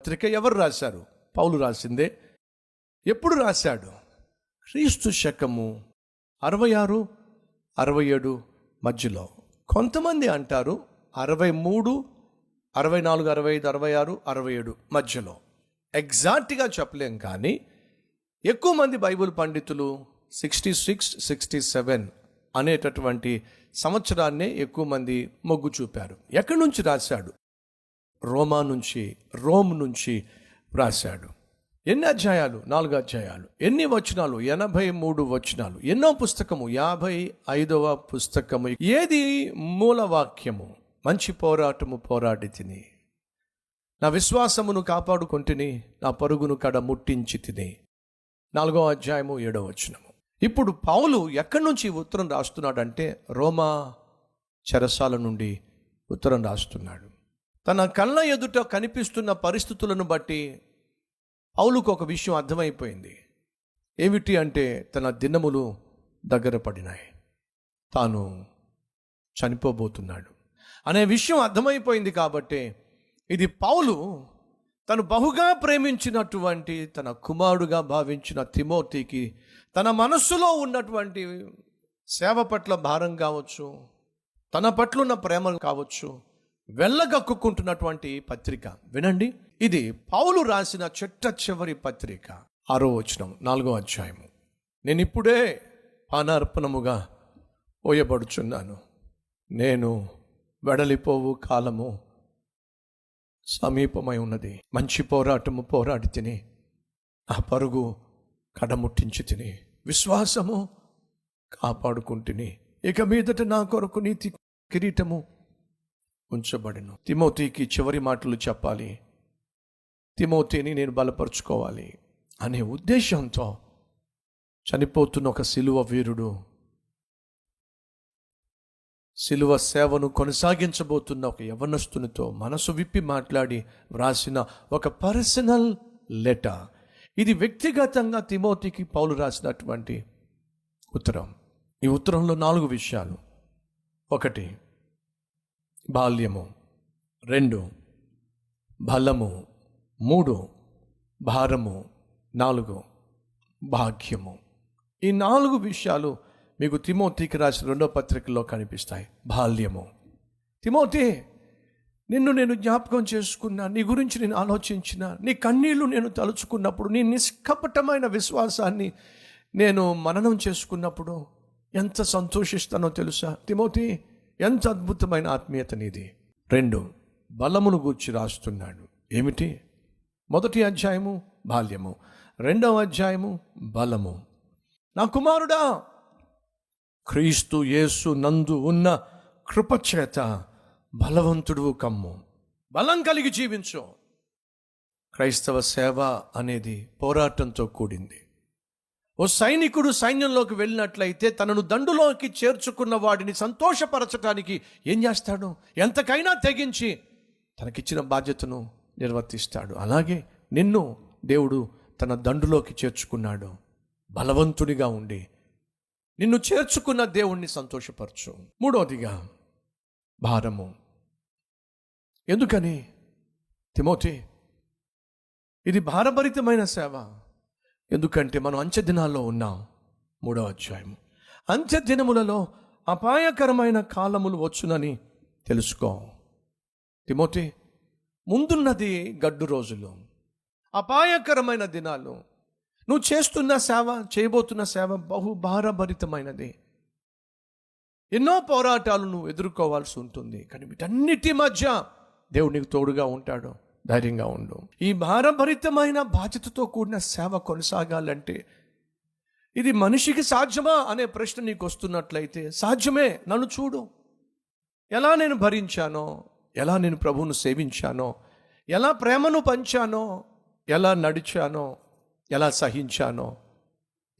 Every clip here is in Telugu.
పత్రిక ఎవరు రాశారు? పౌలు రాసిందే. ఎప్పుడు రాశాడు? క్రీస్తు శకము అరవై ఆరు అరవై ఏడు మధ్యలో. కొంతమంది అంటారు అరవై మూడు అరవై నాలుగు అరవై ఐదు అరవై ఆరు అరవై ఏడు మధ్యలో. ఎగ్జాక్ట్గా చెప్పలేం కానీ ఎక్కువ మంది బైబిల్ పండితులు సిక్స్టీ సిక్స్ సిక్స్టీ సెవెన్ అనేటటువంటి సంవత్సరాన్నే ఎక్కువ మంది మొగ్గు చూపారు. ఎక్కడి నుంచి రాశాడు? రోమా నుంచి రోమ్ నుంచి రాశాడు. ఎన్ని అధ్యాయాలు? నాలుగు అధ్యాయాలు. ఎన్ని వచనాలు? ఎనభై మూడు వచనాలు. ఎన్నో పుస్తకము? యాభై ఐదవ పుస్తకము. ఏది మూలవాక్యము? మంచి పోరాటము పోరాడి తిని. నా విశ్వాసమును కాపాడుకుంటుని నా పరుగును కడ ముట్టించి తిని. నాలుగో అధ్యాయము ఏడో వచనము. ఇప్పుడు పౌలు ఎక్కడి నుంచి ఉత్తరం రాస్తున్నాడంటే రోమా చెరసాల నుండి ఉత్తరం రాస్తున్నాడు. తన కళ్ళ ఎదుట కనిపిస్తున్న పరిస్థితులను బట్టి పౌలుకు ఒక విషయం అర్థమైపోయింది. ఏమిటి అంటే తన దినములు దగ్గర పడినాయి. తాను చనిపోబోతున్నాడు. అనే విషయం అర్థమైపోయింది కాబట్టి ఇది పౌలు తను బహుగా ప్రేమించినటువంటి తన కుమారుడుగా భావించిన తిమోతికి తన మనస్సులో ఉన్నటువంటి సేవ పట్ల భారం కావచ్చు తన పట్ల ఉన్న ప్రేమ కావచ్చు వెళ్ళగక్కుకుంటున్నటువంటి పత్రిక. వినండి. ఇది పౌలు రాసిన చెట్ట చివరి పత్రిక. ఆరో వచనం నాలుగో అధ్యాయము. నేను ఇప్పుడే పానార్పణముగా పోయబడుచున్నాను. నేను వెడలిపోవు కాలము సమీపమై ఉన్నది. మంచి పోరాటము పోరాడి తిని ఆ పరుగు కడముట్టించి తిని విశ్వాసము కాపాడుకుంటుని ఇక మీదట నా కొరకు నీతి కిరీటము ఉంచబడిను. తిమోతికి చివరి మాటలు చెప్పాలి. తిమోతిని నేను బలపరుచుకోవాలి అనే ఉద్దేశంతో చనిపోతున్న ఒక సిలువ వీరుడు సిలువ సేవను కొనసాగించబోతున్న ఒక యవనస్తునితో మనసు విప్పి మాట్లాడి వ్రాసిన ఒక పర్సనల్ లెటర్. ఇది వ్యక్తిగతంగా తిమోతికి పౌలు రాసినటువంటి ఉత్తరం. ఈ ఉత్తరంలో నాలుగు విషయాలు. ఒకటి బాల్యము. రెండు. బలము. మూడు. భారము. నాలుగు. భాగ్యము. ఈ నాలుగు విషయాలు మీకు తిమోతికి రాసిన రెండో పత్రికలో కనిపిస్తాయి. బాల్యము. తిమోతి నిన్ను నేను జ్ఞాపకం చేసుకున్నా నీ గురించి నేను ఆలోచించిన నీ కన్నీళ్ళు నేను తలుచుకున్నప్పుడు నీ నిష్కపటమైన విశ్వాసాన్ని నేను మననం చేసుకున్నప్పుడు ఎంత సంతోషిస్తానో తెలుసా? తిమోతి ఎంత అద్భుతమైన ఆత్మీయత నీది. రెండు బలమును గూర్చి రాస్తున్నాడు. ఏమిటి? మొదటి అధ్యాయము బాల్యము. రెండవ అధ్యాయము బలము. నా కుమారుడా క్రీస్తు యేసు నందు ఉన్న కృపచేత బలవంతుడు కమ్ము. బలం కలిగి జీవించు. క్రైస్తవ సేవ అనేది పోరాటంతో కూడింది. ఓ సైనికుడు సైన్యంలోకి వెళ్ళినట్లయితే తనను దండులోకి చేర్చుకున్న వాడిని సంతోషపరచడానికి ఏం చేస్తాడు? ఎంతకైనా తెగించి తనకిచ్చిన బాధ్యతను నిర్వర్తిస్తాడు. అలాగే నిన్ను దేవుడు తన దండులోకి చేర్చుకున్నాడు. బలవంతుడిగా ఉండి నిన్ను చేర్చుకున్న దేవుణ్ణి సంతోషపరచు. మూడోదిగా భారము. ఎందుకని? తిమోతి ఇది భారభరితమైన సేవ. ఎందుకంటే మనం అంచె దినాల్లో ఉన్నాం. మూడవ అధ్యాయం అంచె దినములలో అపాయకరమైన కాలములు వచ్చునని తెలుసుకో. తిమోతి ముందున్నది గడ్డు రోజులు. అపాయకరమైన దినాలు. నువ్వు చేస్తున్న సేవ చేయబోతున్న సేవ బహు భారభరితమైనది. ఎన్నో పోరాటాలు నువ్వు ఎదుర్కోవాల్సి ఉంటుంది. కానీ వీటన్నిటి మధ్య దేవుడు తోడుగా ఉంటాడు. ధైర్యంగా ఉండు. ఈ భారభరితమైన బాధ్యతతో కూడిన సేవ కొనసాగాలంటే ఇది మనిషికి సాధ్యమా అనే ప్రశ్న నీకు వస్తున్నట్లయితే సాధ్యమే. నన్ను చూడు. ఎలా నేను భరించానో ఎలా నేను ప్రభువును సేవించానో ఎలా ప్రేమను పంచానో ఎలా నడిచానో ఎలా సహించానో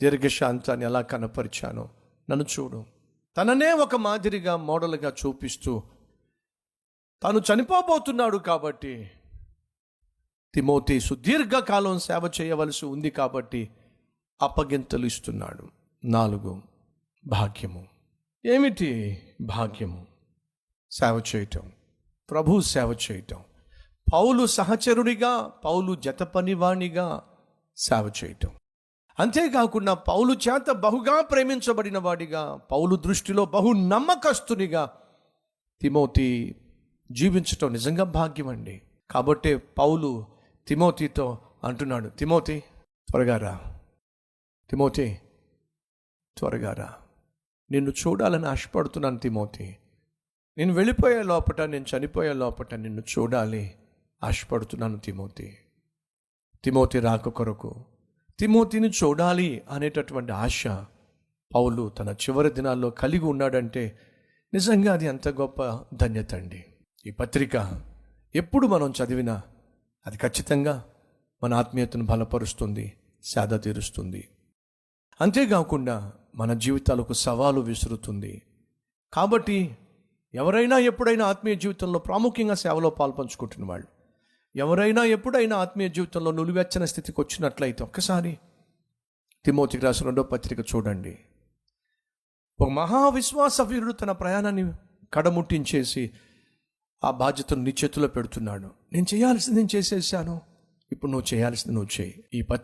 దీర్ఘశాంతాన్ని ఎలా కనపరిచానో నన్ను చూడు. తననే ఒక మాదిరిగా మోడల్గా చూపిస్తూ తాను చనిపోబోతున్నాడు కాబట్టి తిమోతి సుదీర్ఘకాలం సేవ చేయవలసి ఉంది కాబట్టి అప్పగింతలు ఇస్తున్నాడు. నాలుగు భాగ్యము. ఏమిటి భాగ్యము? సేవ చేయటం. ప్రభు సేవ చేయటం. పౌలు సహచరుడిగా పౌలు జత పనివాణిగా సేవ చేయటం. అంతేకాకుండా పౌలు చేత బహుగా ప్రేమించబడిన వాడిగా పౌలు దృష్టిలో బహు నమ్మకస్తునిగా తిమోతి జీవించటం నిజంగా భాగ్యం అండి కాబట్టే పౌలు తిమోతితో అంటున్నాడు తిమోతి త్వరగా రా. తిమోతి త్వరగా రా. నిన్ను చూడాలని ఆశపడుతున్నాను తిమోతి. నేను వెళ్ళిపోయే లోపట నేను చనిపోయే లోపట నిన్ను చూడాలి ఆశపడుతున్నాను తిమోతి. తిమోతి రాక కొరకు తిమోతిని చూడాలి అనేటటువంటి ఆశ పౌలు తన చివరి దినాల్లో కలిగి ఉన్నాడంటే నిజంగా అది ఎంత గొప్ప ధన్యత అండి. ఈ పత్రిక ఎప్పుడు మనం చదివినా అది ఖచ్చితంగా మన ఆత్మీయతను బలపరుస్తుంది సాధ తీరుస్తుంది. అంతేకాకుండా మన జీవితాలకు సవాలు విసురుతుంది. కాబట్టి ఎవరైనా ఎప్పుడైనా ఆత్మీయ జీవితంలో ప్రాముఖ్యంగా సేవలో పాల్పంచుకుంటున్న వాళ్ళు ఎవరైనా ఎప్పుడైనా ఆత్మీయ జీవితంలో నులివెచ్చని స్థితికి వచ్చినట్లయితే ఒక్కసారి తిమోతికి రాసిన రెండో పత్రిక చూడండి. ఒక మహావిశ్వాస వీరుడు తన ప్రయాణాన్ని కడముట్టించేసి ఆ బాధ్యతను నీ చేతిలో పెడుతున్నాడు. నేను చేయాల్సింది నేను చేసేసాను. ఇప్పుడు నువ్వు చేయాల్సింది నువ్వు చేయి. ఈ పత్రిక